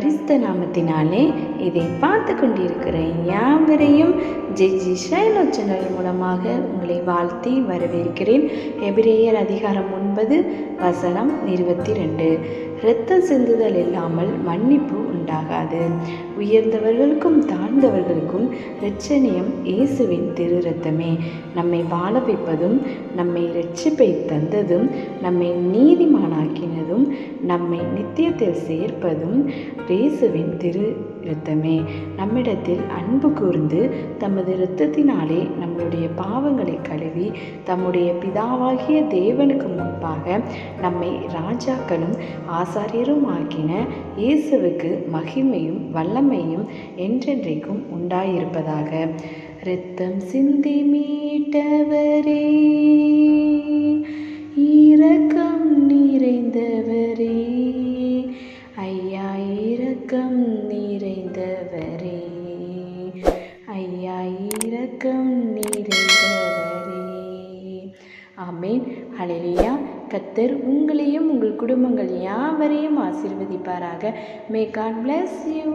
கிறிஸ்த நாமத்தினாலே இதை பார்த்து கொண்டிருக்கிற யாவரையும் ஜெய் ஜி ஷைலோ சேனல் மூலமாக உங்களை வாழ்த்தி வரவேற்கிறேன். எபிரேயர் அதிகாரம் ஒன்பது வசனம் இருபத்தி ரெண்டு இரத்த சிந்துதல் இல்லாமல் மன்னிப்பு உண்டாகாது. உயர்ந்தவர்களுக்கும் தாழ்ந்தவர்களுக்கும் இரட்சணியம் இயேசுவின் திரு ரத்தமே நம்மை வாழ வைப்பதும் நம்மை இரட்சிப்பை தந்ததும் நம்மை நீதிமானாக்கினதும் நம்மை நித்தியத்தில் சேர்ப்பதும் இயேசுவின் திரு இரத்தமே. நம்மிடத்தில் அன்பு கூர்ந்து தமது இரத்தத்தினாலே நம்முடைய பாவங்களை கழுவி தம்முடைய பிதாவாகிய தேவனுக்கு முன்பாக நம்மை ராஜாக்களும் ஆசாரியரும் ஆக்கின இயேசுவுக்கு மகிமையும் வல்லமையும் என்றென்றைக்கும் உண்டாயிருப்பதாக. இரத்தம் சிந்தி மீட்டவரே இரக்கம் நிறைந்தவரே. இரக்கம் நிறைந்தவரே. ஆமேன். ஹalleluya. கத்தர் உங்களையும் உங்கள் குடும்பங்கள் யாவரையும் ஆசிர்வதிப்பாராக. May God bless you